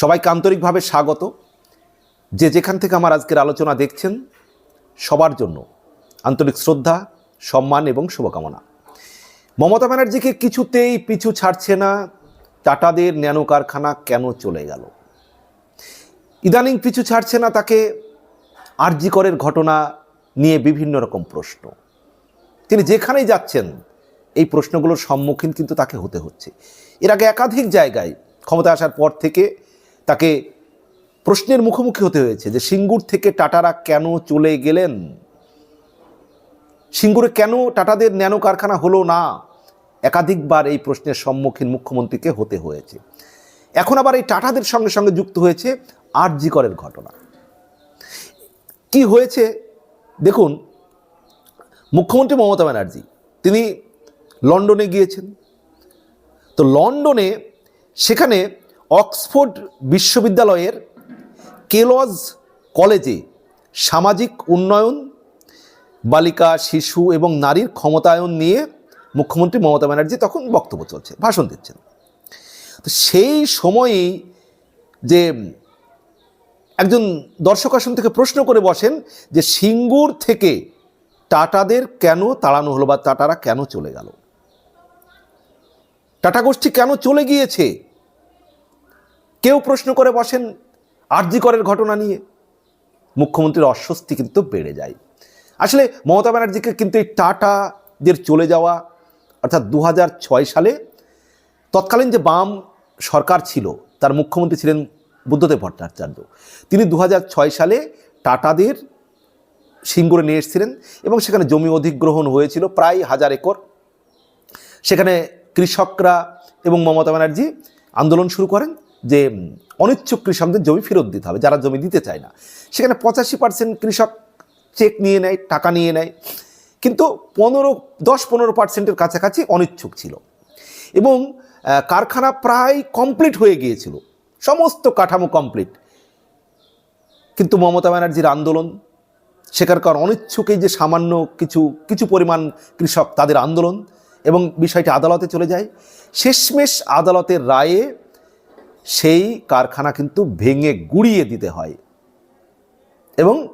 সবাইকে আন্তরিকভাবে স্বাগত। যে যেখান থেকে আমার আজকের আলোচনা দেখছেন, সবার জন্য আন্তরিক শ্রদ্ধা, সম্মান এবং শুভকামনা। মমতা ব্যানার্জিকে কিছুতেই পিছু ছাড়ছে না, টাটাদের ন্যানো কারখানা কেন চলে গেল? ইদানিং পিছু ছাড়ছে না তাকে আরজিকরের ঘটনা নিয়ে বিভিন্ন রকম প্রশ্ন। তিনি যেখানেই যাচ্ছেন, এই প্রশ্নগুলোর সম্মুখীন কিন্তু তাকে হতে হচ্ছে। এর আগে একাধিক জায়গায় ক্ষমতা আসার পর থেকে তাকে প্রশ্নের মুখোমুখি হতে হয়েছে যে সিঙ্গুর থেকে টাটারা কেন চলে গেলেন? সিঙ্গুরে কেন টাটাদের ন্যানো কারখানা হলো না? একাধিকবার এই প্রশ্নের সম্মুখীন মুখ্যমন্ত্রীকে হতে হয়েছে। এখন আবার এই টাটাদের সঙ্গে সঙ্গে যুক্ত হয়েছে আরজিকরের ঘটনা। কি হয়েছে? দেখুন, মুখ্যমন্ত্রী মমতা ব্যানার্জি, তিনি লন্ডনে গিয়েছেন। তো লন্ডনে সেখানে অক্সফোর্ড বিশ্ববিদ্যালয়ের কেলজ কলেজে সামাজিক উন্নয়ন, বালিকা, শিশু এবং নারীর ক্ষমতায়ন নিয়ে মুখ্যমন্ত্রী মমতা ব্যানার্জি তখন বক্তব্য চলছে ভাষণ দিচ্ছেন। তো সেই সময়েই যে একজন দর্শক আসন থেকে প্রশ্ন করে বসেন যে সিঙ্গুর থেকে টাটাদের কেন তাড়ানো হলো বা টাটারা কেন চলে গেল? টাটা গোষ্ঠী কেন চলে গিয়েছে? কেউ প্রশ্ন করে বসেন আরজিকরের ঘটনা নিয়ে। মুখ্যমন্ত্রীর অস্বস্তি কিন্তু বেড়ে যায়। আসলে মমতা ব্যানার্জিকে কিন্তু এই টাটাদের চলে যাওয়া, অর্থাৎ দু হাজার ছয় সালে তৎকালীন যে বাম সরকার ছিল, তার মুখ্যমন্ত্রী ছিলেন বুদ্ধদেব ভট্টাচার্য। তিনি দু হাজার ছয় সালে টাটাদের সিঙ্গুরে নিয়ে এসেছিলেন এবং সেখানে জমি অধিগ্রহণ হয়েছিল প্রায় হাজার একর। সেখানে কৃষকরা এবং মমতা ব্যানার্জি আন্দোলন শুরু করেন। যে অনিচ্ছুক কৃষকদের জমি ফেরত দিতে হবে, যারা জমি দিতে চায় না। সেখানে পঁচাশি পার্সেন্ট কৃষক চেক নিয়ে নেয়, টাকা নিয়ে নেয়। কিন্তু পনেরো, দশ, পনেরো পার্সেন্টের কাছাকাছি অনিচ্ছুক ছিল। এবং কারখানা প্রায় কমপ্লিট হয়ে গিয়েছিল। সমস্ত কাঠামো কমপ্লিট কিন্তু মমতা ব্যানার্জির আন্দোলন, সেখানকার অনিচ্ছুক এই যে সামান্য কিছু কিছু পরিমাণ কৃষক তাদের আন্দোলন এবং বিষয়টি আদালতে চলে যায়। শেষমেশ আদালতের রায়ে সেই কারখানা কিন্তু ভেঙে গুড়িয়ে দিতে হয়। এবং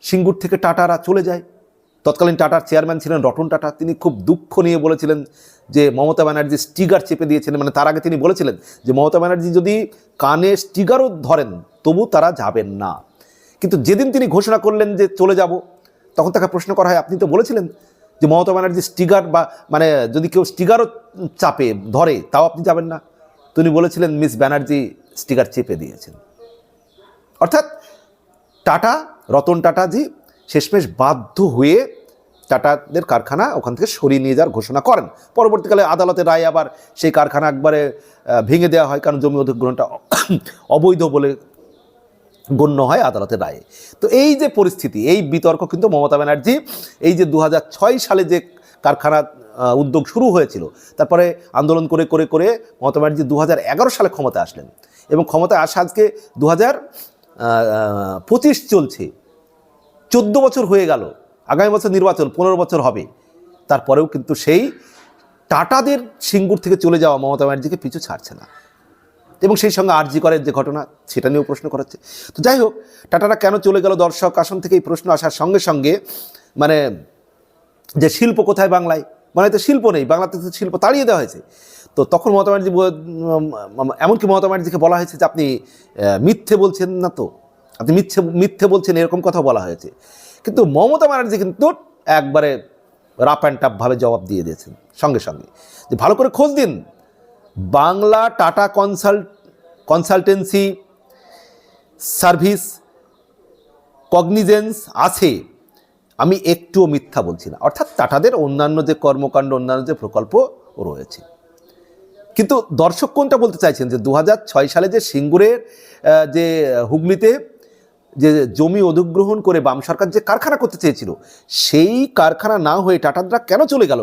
সিঙ্গুর থেকে টাটারা চলে যায়। তৎকালীন টাটার চেয়ারম্যান ছিলেন রতন টাটা। তিনি খুব দুঃখ নিয়ে বলেছিলেন যে মমতা ব্যানার্জি স্টিগার চেপে দিয়েছিলেন। মানে তার আগে তিনি বলেছিলেন যে মমতা ব্যানার্জি যদি কানে স্টিগারও ধরেন, তবু তারা যাবেন না। কিন্তু যেদিন তিনি ঘোষণা করলেন যে চলে যাব, তখন তাকে প্রশ্ন করা হয়, আপনি তো বলেছিলেন যে মমতা ব্যানার্জি স্টিগার বা মানে যদি কেউ স্টিগারও চাপে, ধরে, তাও আপনি যাবেন না। তিনি বলেছিলেন, মিস ব্যানার্জি স্টিকার চেপে দিয়েছেন। অর্থাৎ টাটা, রতন টাটাজি শেষমেশ বাধ্য হয়ে টাটাদের কারখানা ওখান থেকে সরিয়ে নিয়ে যাওয়ার ঘোষণা করেন। পরবর্তীকালে আদালতের রায় আবার সেই কারখানা একবারে ভেঙে দেওয়া হয়, কারণ জমি অধিগ্রহণটা অবৈধ বলে গণ্য হয় আদালতের রায়ে। তো এই যে পরিস্থিতি, এই বিতর্ক কিন্তু মমতা ব্যানার্জি, এই যে দু হাজার ছয় সালে যে কারখানা উদ্যোগ শুরু হয়েছিল। তারপরে আন্দোলন করে করে করে মমতা ব্যানার্জি দু হাজার এগারো সালে ক্ষমতা আসলেন। এবং ক্ষমতায় আসা আজকে দু পঁচিশ চলছে। চোদ্দ বছর হয়ে গেল। আগামী বছর নির্বাচন, পনেরো বছর হবে। তারপরেও কিন্তু সেই টাটাদের সিঙ্গুর থেকে চলে যাওয়া মমতা ব্যানার্জিকে পিছু ছাড়ছে না। এবং সেই সঙ্গে আরজি করের যে ঘটনা, সেটা নিয়েও প্রশ্ন করাচ্ছে তো যাই হোক টাটারা কেন চলে গেল? দর্শক, আসন থেকে এই প্রশ্ন আসার সঙ্গে সঙ্গে মানে যে শিল্প কোথায় বাংলায়? মানে তো শিল্প নেই, বাংলাতে শিল্প তাড়িয়ে দেওয়া হয়েছে। তো তখন মমতা ব্যানার্জি এমনকি মমতা ব্যানার্জিকে বলা হয়েছে যে আপনি মিথ্যে বলছেন না তো? আপনি মিথ্যে মিথ্যে বলছেন, এরকম কথা বলা হয়েছে। কিন্তু মমতা ব্যানার্জি কিন্তু একবারে রাপ অ্যান্ড টাপভাবে জবাব দিয়ে দিয়েছেন, সঙ্গে সঙ্গে। যে ভালো করে খোঁজ দিন। Bangla Tata consult, consultancy service Cognizant আছে। আমি একটুও মিথ্যা বলছি না। অর্থাৎ টাটাদের অন্যান্য যে কর্মকাণ্ড, অন্যান্য যে প্রকল্প রয়েছে। কিন্তু দর্শক কোনটা বলতে চাইছেন? যে দু হাজার ছয় সালে যে সিঙ্গুরের যে হুগলিতে যে জমি অধিগ্রহণ করে বাম সরকার যে কারখানা করতে চেয়েছিল, সেই কারখানা না হয়ে টাটাদরা কেন চলে গেল?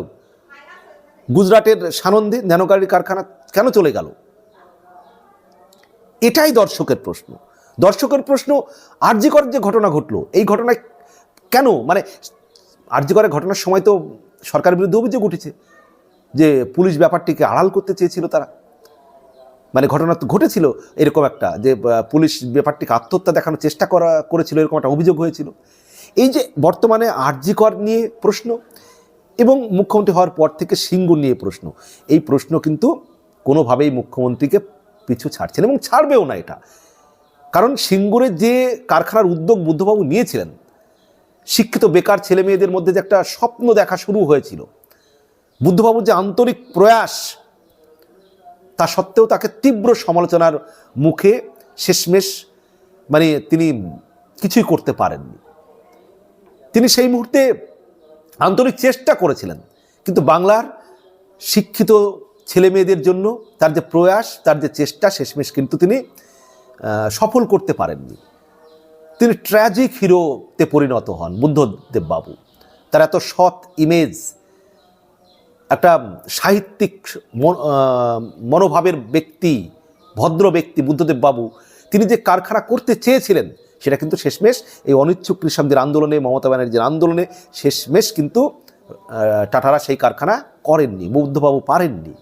গুজরাটের সানন্দে ন্যানোগাড়ির কারখানা কেন চলে গেল? এটাই দর্শকের প্রশ্ন। দর্শকের প্রশ্ন আর্যিকর যে ঘটনা ঘটলো, এই ঘটনায় কেন? মানে আরজিকরের ঘটনার সময় তো সরকারের বিরুদ্ধে অভিযোগ উঠেছে যে পুলিশ ব্যাপারটিকে আড়াল করতে চেয়েছিল তারা। মানে ঘটনা তো ঘটেছিল এরকম একটা যে পুলিশ ব্যাপারটিকে আত্মহত্যা দেখানোর চেষ্টা করা, করেছিল এরকম একটা অভিযোগ হয়েছিল। এই যে বর্তমানে আরজিকর নিয়ে প্রশ্ন এবং মুখ্যমন্ত্রী হওয়ার পর থেকে সিঙ্গুর নিয়ে প্রশ্ন, এই প্রশ্ন কিন্তু কোনোভাবেই মুখ্যমন্ত্রীকে পিছু ছাড়ছে না এবং ছাড়বেও না এটা। কারণ সিঙ্গুরের যে কারখানার উদ্যোগ বুদ্ধবাবু নিয়েছিলেন শিক্ষিত বেকার ছেলে মেয়েদের মধ্যে যে একটা স্বপ্ন দেখা শুরু হয়েছিল, বুদ্ধবাবুর যে আন্তরিক প্রয়াস, তা সত্ত্বেও তাকে তীব্র সমালোচনার মুখে শেষমেশ মানে তিনি কিছুই করতে পারেননি। তিনি সেই মুহূর্তে আন্তরিক চেষ্টা করেছিলেন, কিন্তু বাংলার শিক্ষিত ছেলে মেয়েদের জন্য তার যে প্রয়াস, তার যে চেষ্টা শেষমেশ কিন্তু তিনি সফল করতে পারেননি। তিনি ট্র্যাজিক হিরোতে পরিণত হন, বুদ্ধদেব বাবু। তার এত সৎ ইমেজ একটা সাহিত্যিক মন- মনোভাবের ব্যক্তি, ভদ্র ব্যক্তি বুদ্ধদেব বাবু, তিনি যে কারখানা করতে চেয়েছিলেন, সেটা কিন্তু শেষমেশ এই অনিচ্ছুক কৃষকদের আন্দোলনে, মমতা ব্যানার্জির আন্দোলনে শেষমেশ কিন্তু টাটারা সেই কারখানা করেননি, বুদ্ধবাবু পারেননি।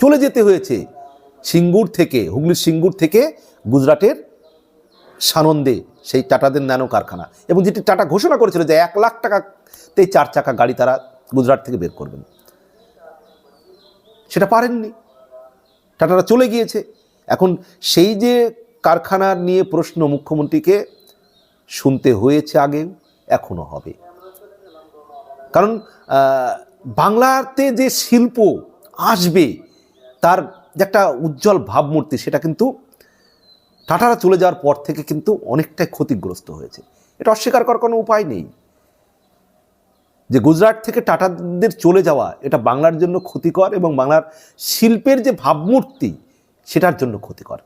চলে যেতে হয়েছে সিঙ্গুর থেকে, হুগলির সিঙ্গুর থেকে, গুজরাটের সানন্দে। সেই টাটাদের ন্যানো কারখানা এবং যেটি টাটা ঘোষণা করেছিল যে এক লাখ টাকাতে চার চাকা গাড়ি তারা গুজরাট থেকে বের করবেন। সেটা পারেননি। টাটারা চলে গিয়েছে। এখন সেই যে কারখানা নিয়ে প্রশ্ন মুখ্যমন্ত্রীকে শুনতে হয়েছে আগেও এখনও হবে। কারণ বাংলাতে যে শিল্প আসবে, তার একটা উজ্জ্বল ভাবমূর্তি, সেটা কিন্তু টাটারা চলে যাওয়ার পর থেকে কিন্তু অনেকটাই ক্ষতিগ্রস্ত হয়েছে। এটা অস্বীকার করার কোনো উপায় নেই। যে গুজরাট থেকে টাটাদের চলে যাওয়া, এটা বাংলার জন্য ক্ষতিকর এবং বাংলার শিল্পের যে ভাবমূর্তি, সেটার জন্য ক্ষতিকর।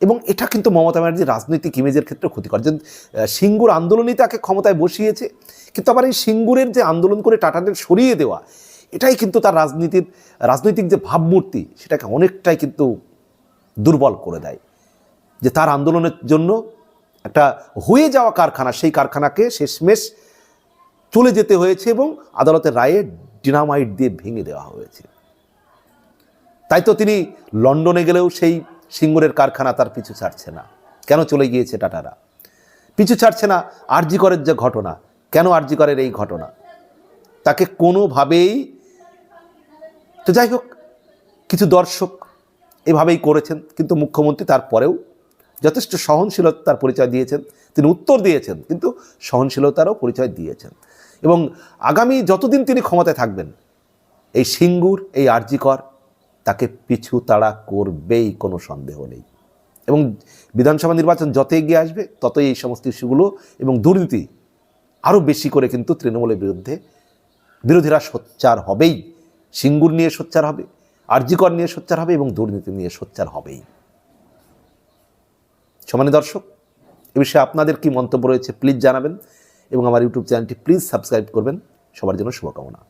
এবং এটা কিন্তু মমতা ব্যানার্জির রাজনৈতিক ইমেজের ক্ষেত্রে ক্ষতিকর। যে সিঙ্গুর আন্দোলনই তাকে ক্ষমতায় বসিয়েছে, কিন্তু আবার এই সিঙ্গুরের যে আন্দোলন করে টাটাদের সরিয়ে দেওয়া, এটাই কিন্তু তার রাজনীতির, রাজনৈতিক যে ভাবমূর্তি, সেটাকে অনেকটাই কিন্তু দুর্বল করে দেয়। যে তার আন্দোলনের জন্য একটা হয়ে যাওয়া কারখানা, সেই কারখানাকে শেষমেশ চলে যেতে হয়েছে এবং আদালতের রায়ে ডিনামাইট দিয়ে ভেঙে দেওয়া হয়েছে। তাই তো তিনি লন্ডনে গেলেও সেই সিঙ্গুরের কারখানা তার পিছু ছাড়ছে না। কেন চলে গিয়েছে টাটারা? পিছু ছাড়ছে না আরজিকরের যে ঘটনা। কেন আরজিকরের এই ঘটনা? তাকে কোনোভাবেই তো যাই হোক, কিছু দর্শক এভাবেই করেছেন, কিন্তু মুখ্যমন্ত্রী তারপরেও যথেষ্ট সহনশীলতার পরিচয় দিয়েছেন। তিনি উত্তর দিয়েছেন, কিন্তু সহনশীলতারও পরিচয় দিয়েছেন। এবং আগামী যতদিন তিনি ক্ষমতায় থাকবেন, এই সিঙ্গুর, এই আরজিকর, তাকে পিছু তাড়া করবেই কোনো সন্দেহ নেই। এবং বিধানসভা নির্বাচন যত এগিয়ে আসবে, ততই এই সমস্ত ইস্যুগুলো এবং দুর্নীতি আরও বেশি করে কিন্তু তৃণমূলের বিরুদ্ধে বিরোধীরা সোচ্চার হবেই। সিঙ্গুর নিয়ে সোচ্চার হবে, আরজিকর নিয়ে সোচ্চার হবে এবং দুর্নীতি নিয়ে সোচ্চার হবেই। সমানে দর্শক, এ বিষয়ে আপনাদের কি মন্তব্য রয়েছে প্লিজ জানাবেন এবং আমার ইউটিউব চ্যানেলটি প্লিজ সাবস্ক্রাইব করবেন। সবার জন্য শুভকামনা।